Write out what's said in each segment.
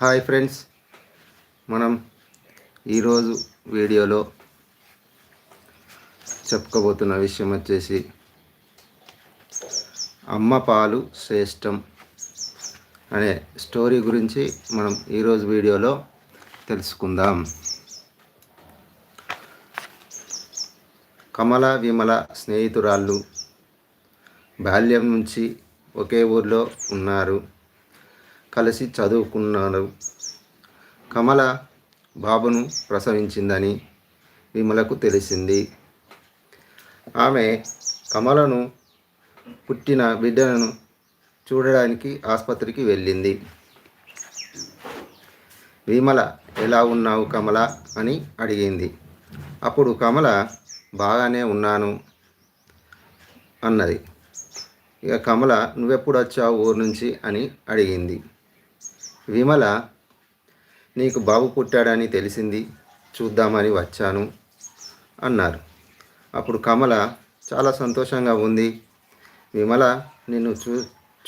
Hi friends. మనం ఈరోజు వీడియోలో చెప్పుకోబోతున్న విషయం వచ్చేసి అమ్మ పాలు శ్రేష్టం అనే స్టోరీ గురించి మనం ఈరోజు వీడియోలో తెలుసుకుందాం. కమల విమల స్నేహితురాళ్ళు బాల్యం నుంచి ఒకే ఊర్లో ఉన్నారు. కలిసి చదువుకున్నారు కమల బాబును ప్రసవించిందని విమలకు తెలిసింది. ఆమె కమలను పుట్టిన బిడ్డను చూడడానికి ఆసుపత్రికి వెళ్ళింది. విమల ఎలా ఉన్నావు కమల? అని అడిగింది. అప్పుడు కమల బాగానే ఉన్నాను అన్నది. ఇక కమల నువ్వెప్పుడు వచ్చావు ఊరు నుంచి? అని అడిగింది. విమల నీకు బాబు పుట్టాడని తెలిసింది చూద్దామని వచ్చాను అన్నారు. అప్పుడు కమల చాలా సంతోషంగా ఉంది. విమల నిన్ను చూ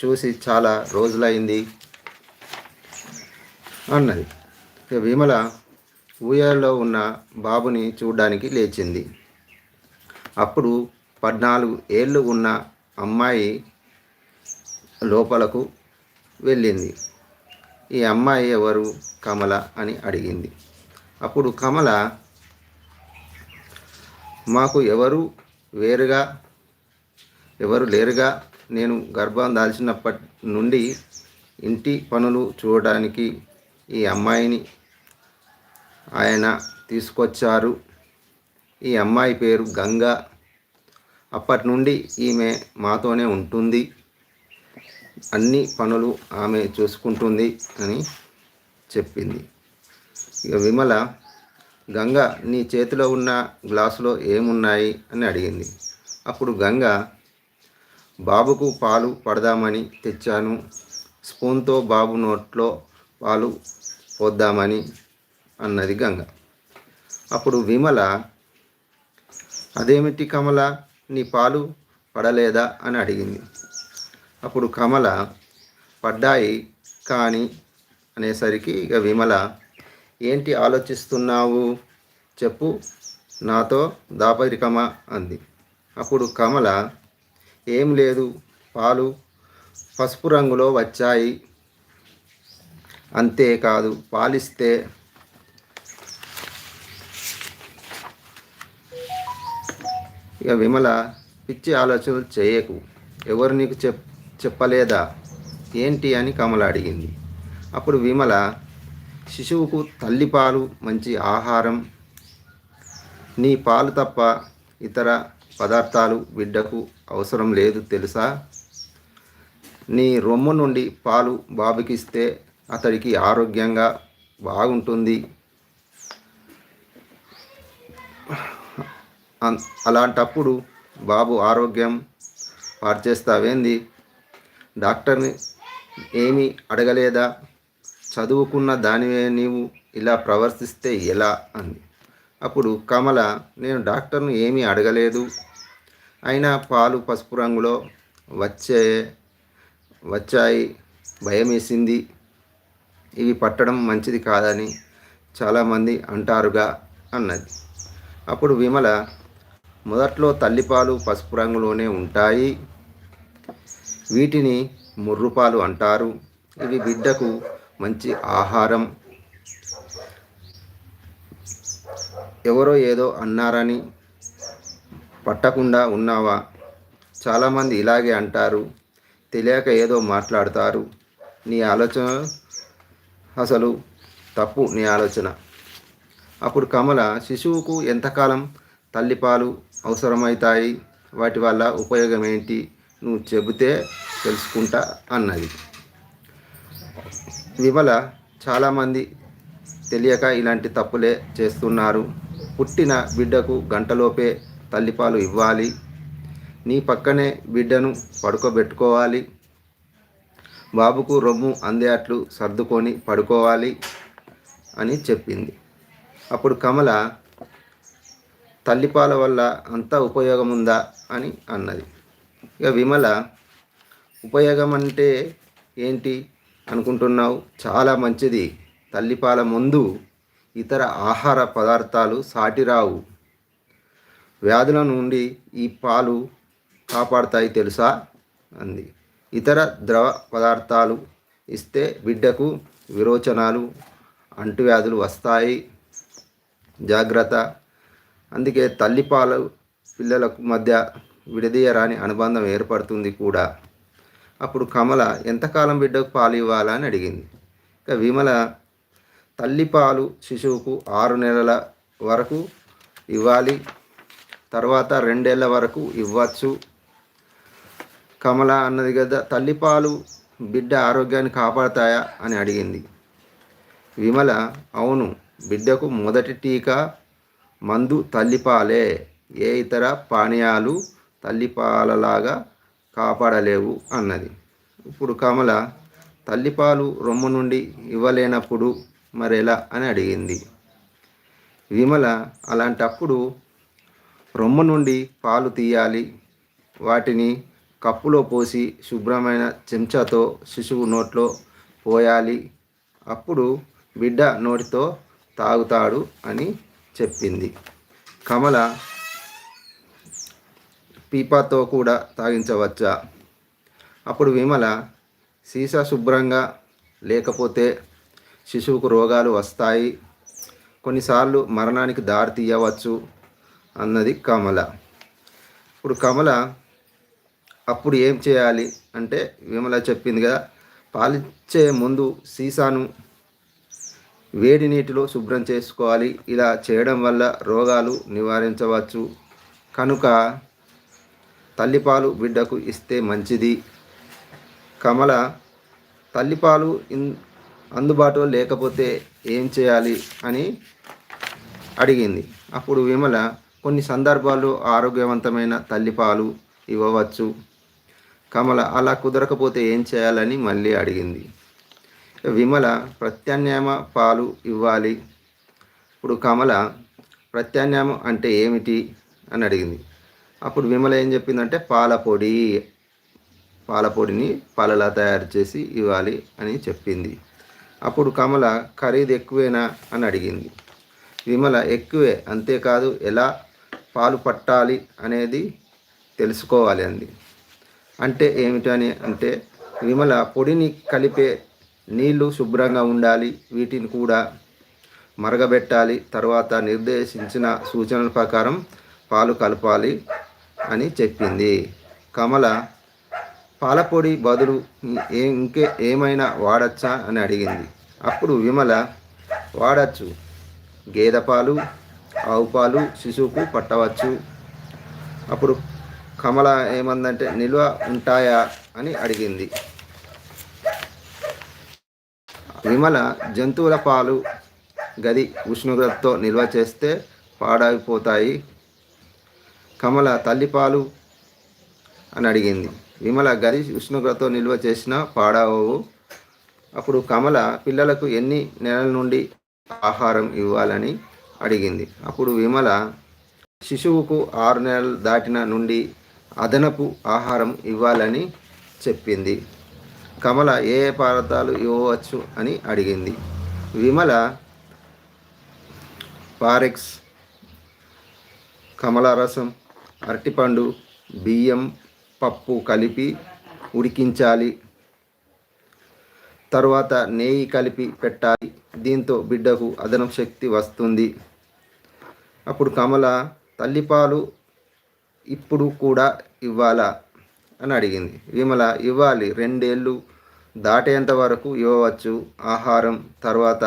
చూసి చాలా రోజులైంది అన్నది. ఇక విమల ఊయల్లో ఉన్న బాబుని చూడడానికి లేచింది. అప్పుడు పద్నాలుగు ఏళ్ళు ఉన్న అమ్మాయి లోపలకు వెళ్ళింది. ఈ అమ్మాయి ఎవరు? కమల అని అడిగింది. అప్పుడు కమల మాకు ఎవరు వేరుగా? ఎవరు లేరుగా? నేను గర్భం దాల్చినప్పటి నుండి ఇంటి పనులు చూడడానికి ఈ అమ్మాయిని ఆయన తీసుకొచ్చారు. ఈ అమ్మాయి పేరు గంగ. అప్పటి నుండి ఈమె మాతోనే ఉంటుంది. అన్ని పనులు ఆమె చూసుకుంటుంది అని చెప్పింది. ఇక విమల గంగ నీ చేతిలో ఉన్న గ్లాసులో ఏమున్నాయి? అని అడిగింది. అప్పుడు గంగ బాబుకు పాలు పడదామని తెచ్చాను. స్పూన్తో బాబు నోట్లో పాలు పోద్దామని అన్నది గంగ. అప్పుడు విమల అదేమిటి కమల? నీ పాలు పడలేదా? అని అడిగింది. అప్పుడు కమల పడ్డాయి కానీ అనేసరికి ఇక విమల ఏంటి ఆలోచిస్తున్నావు? చెప్పు నాతో దాపరికమా అంది. అప్పుడు కమల ఏం లేదు పాలు పసుపు రంగులో వచ్చాయి. అంతేకాదు పాలిస్తే ఇక విమల పిచ్చి ఆలోచనలు చేయకు. ఎవరు నీకు చెప్ చెప్పలేదా? ఏంటి అని కమల అడిగింది. అప్పుడు విమల శిశువుకు తల్లిపాలు మంచి ఆహారం నీ పాలు తప్ప ఇతర పదార్థాలు బిడ్డకు అవసరం లేదు తెలుసా? నీ రొమ్ము నుండి పాలు బాబుకిస్తే అతడికి ఆరోగ్యంగా బాగుంటుంది. అలాంటప్పుడు బాబు ఆరోగ్యం పాడు చేస్తావేంది? డాక్టర్ని ఏమీ అడగలేదా? చదువుకున్న దానివే నీవు ఇలా ప్రవర్తిస్తే ఎలా? అంది. అప్పుడు కమల నేను డాక్టర్ను ఏమీ అడగలేదు. అయినా పాలు పసుపు రంగులో వచ్చే వచ్చాయి భయమేసింది. ఇవి పట్టడం మంచిది కాదని చాలామంది అంటారుగా అన్నది. అప్పుడు విమల మొదట్లో తల్లిపాలు పసుపు రంగులోనే ఉంటాయి. వీటిని ముర్రుపాలు అంటారు. ఇవి బిడ్డకు మంచి ఆహారం. ఎవరో ఏదో అన్నారని పట్టకుండా ఉన్నావా? చాలామంది ఇలాగే అంటారు. తెలియక ఏదో మాట్లాడతారు. నీ ఆలోచన అసలు తప్పు నీ ఆలోచన. అప్పుడు కమల శిశువుకు ఎంతకాలం తల్లిపాలు అవసరమవుతాయి? వాటి వల్ల ఉపయోగం ఏంటి నువ్వు చెబితే తెలుసుకుంటా అన్నది. విమల చాలామంది తెలియక ఇలాంటి తప్పులే చేస్తున్నారు. పుట్టిన బిడ్డకు గంటలోపే తల్లిపాలు ఇవ్వాలి. నీ పక్కనే బిడ్డను పడుకోబెట్టుకోవాలి. బాబుకు రొమ్ము అందేట్లు సర్దుకొని పడుకోవాలి అని చెప్పింది. అప్పుడు కమల తల్లిపాల వల్ల అంత ఉపయోగం ఉందా అని అన్నది. ఇక విమల ఉపయోగం అంటే ఏంటి అనుకుంటున్నావు? చాలా మంచిది. తల్లిపాల ముందు ఇతర ఆహార పదార్థాలు సాటిరావు. వ్యాధుల నుండి ఈ పాలు కాపాడతాయి తెలుసా? అంది. ఇతర ద్రవ పదార్థాలు ఇస్తే బిడ్డకు విరోచనాలు అంటువ్యాధులు వస్తాయి. జాగ్రత్త. అందుకే తల్లిపాలు పిల్లలకు మధ్య విడదీయరాని అనుబంధం ఏర్పడుతుంది కూడా. అప్పుడు కమల ఎంతకాలం బిడ్డకు పాలు ఇవ్వాలా? అని అడిగింది. ఇక విమల తల్లిపాలు శిశువుకు ఆరు నెలల వరకు ఇవ్వాలి. తర్వాత రెండేళ్ళ వరకు ఇవ్వచ్చు. కమల అన్నది కదా తల్లిపాలు బిడ్డ ఆరోగ్యాన్ని కాపాడతాయా? అని అడిగింది. విమల అవును బిడ్డకు మొదటి టీకా మందు తల్లిపాలే ఏ ఇతర పానీయాలు తల్లిపాలలాగా కాపాడలేవు అన్నది. ఇప్పుడు కమల తల్లిపాలు రొమ్ము నుండి ఇవ్వలేనప్పుడు మరెలా? అని అడిగింది. విమల అలాంటప్పుడు రొమ్ము నుండి పాలు తీయాలి. వాటిని కప్పులో పోసి శుభ్రమైన చెంచాతో శిశువు నోట్లో పోయాలి. అప్పుడు బిడ్డ నోటితో తాగుతాడు అని చెప్పింది. కమల పీపాతో కూడా తాగించవచ్చా? అప్పుడు విమల సీసా శుభ్రంగా లేకపోతే శిశువుకు రోగాలు వస్తాయి. కొన్నిసార్లు మరణానికి దారి తీయవచ్చు అన్నది కమల. ఇప్పుడు కమల అప్పుడు ఏం చేయాలి అంటే విమల చెప్పింది కదా పాలిచ్చే ముందు సీసాను వేడి నీటిలో శుభ్రం చేసుకోవాలి. ఇలా చేయడం వల్ల రోగాలు నివారించవచ్చు. కనుక తల్లిపాలు బిడ్డకు ఇస్తే మంచిది. కమల తల్లిపాలు ఇన్ అందుబాటులో లేకపోతే ఏం చేయాలి అని అడిగింది. అప్పుడు విమల కొన్ని సందర్భాల్లో ఆరోగ్యవంతమైన తల్లిపాలు ఇవ్వవచ్చు. కమల అలా కుదరకపోతే ఏం చేయాలని మళ్ళీ అడిగింది. విమల ప్రత్యామ్నాయ పాలు ఇవ్వాలి. ఇప్పుడు కమల ప్రత్యామ్నాయం అంటే ఏమిటి అని అడిగింది. అప్పుడు విమల ఏం చెప్పిందంటే పాల పొడి పాలలా తయారు చేసి ఇవ్వాలి అని చెప్పింది. అప్పుడు కమల ఖరీదు ఎక్కువేనా? అని అడిగింది. విమల ఎక్కువే అంతేకాదు ఎలా పాలు పట్టాలి అనేది తెలుసుకోవాలి అంది. అంటే ఏమిటని అంటే విమల పొడిని కలిపే నీళ్ళు శుభ్రంగా ఉండాలి వీటిని కూడా మరగబెట్టాలి తర్వాత నిర్దేశించిన సూచనల ప్రకారం పాలు కలపాలి అని చెప్పింది. కమల పాలపొడి బదులు ఇంకే ఏమైనా వాడచ్చా అని అడిగింది. అప్పుడు విమల వాడచ్చు. గేదె పాలు ఆవు పాలు శిశువుకు పట్టవచ్చు. అప్పుడు కమల ఏమందంటే నిల్వ ఉంటాయా అని అడిగింది. విమల జంతువుల పాలు గది ఉష్ణోగ్రతతో నిల్వ చేస్తే పాడైపోతాయి. కమల తల్లిపాలు అని అడిగింది. విమల గది ఉష్ణోగ్రతతో నిల్వ చేసిన పాడావు. అప్పుడు కమల పిల్లలకు ఎన్ని నెలల నుండి ఆహారం ఇవ్వాలని అడిగింది. అప్పుడు విమల శిశువుకు ఆరు నెలలు దాటిన నుండి అదనపు ఆహారం ఇవ్వాలని చెప్పింది. కమల ఏ ఏ పదార్థాలు ఇవ్వవచ్చు అని అడిగింది. విమల పారెక్స్ కమల రసం అరటిపండు బియ్యం పప్పు కలిపి ఉడికించాలి. తరువాత నెయ్యి కలిపి పెట్టాలి. దీంతో బిడ్డకు అదనం శక్తి వస్తుంది. అప్పుడు కమల తల్లిపాలు ఇప్పుడు కూడా ఇవ్వాలా? అని అడిగింది. విమల ఇవ్వాలి. రెండేళ్ళు దాటేంత వరకు ఇవ్వవచ్చు. ఆహారం తర్వాత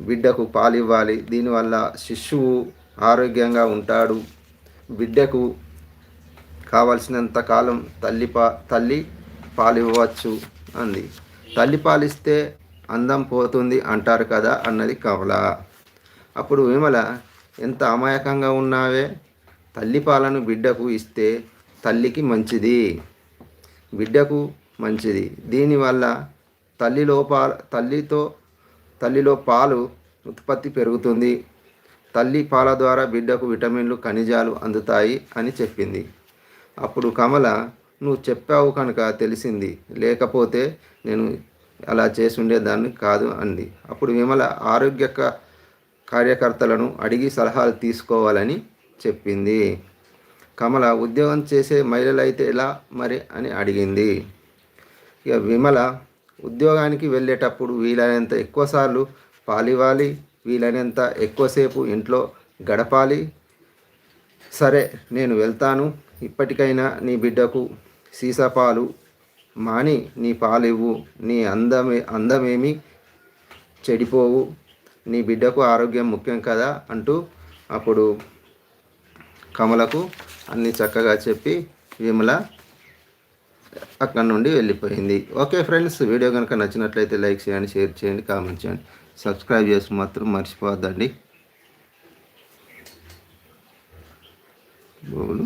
బిడ్డకు పాలు ఇవ్వాలి దీనివల్ల శిశువు ఆరోగ్యంగా ఉంటాడు. బిడ్డకు కావలసినంత కాలం తల్లి పా తల్లి పాలివ్వచ్చు అంది. తల్లి పాలిస్తే అందం పోతుంది అంటారు కదా అన్నది కమల. అప్పుడు విమల ఎంత అమాయకంగా ఉన్నావే? తల్లి పాలను బిడ్డకు ఇస్తే తల్లికి మంచిది. బిడ్డకు మంచిది. దీనివల్ల తల్లిలో పాల తల్లితో తల్లిలో పాలు ఉత్పత్తి పెరుగుతుంది. తల్లి పాల ద్వారా బిడ్డకు విటమిన్లు ఖనిజాలు అందుతాయి అని చెప్పింది. అప్పుడు కమల నువ్వు చెప్పావు కనుక తెలిసింది. లేకపోతే నేను అలా చేసుండేదాన్ని కాదు అంది. అప్పుడు విమల ఆరోగ్య కార్యకర్తలను అడిగి సలహాలు తీసుకోవాలని చెప్పింది. కమల ఉద్యోగం చేసే మహిళలైతే ఎలా మరి? అని అడిగింది. ఇక విమల ఉద్యోగానికి వెళ్ళేటప్పుడు వీలైనంత ఎక్కువసార్లు పాలివ్వాలి. వీలైనంత ఎక్కువసేపు ఇంట్లో గడపాలి. సరే నేను వెళ్తాను. ఇప్పటికైనా నీ బిడ్డకు సీసా పాలు మాని నీ పాలు ఇవ్వు నీ అందమే అందమేమి చెడిపోవు. నీ బిడ్డకు ఆరోగ్యం ముఖ్యం కదా అంటూ అప్పుడు కమలకు అన్ని చక్కగా చెప్పి విమల అక్కడ నుండి వెళ్ళిపోయింది. ఓకే ఫ్రెండ్స్ వీడియో కనుక నచ్చినట్లయితే లైక్ చేయండి షేర్ చేయండి కామెంట్ చేయండి. సబ్స్క్రైబ్ చేసి మాత్రం మర్చిపోవద్దండి. బోలు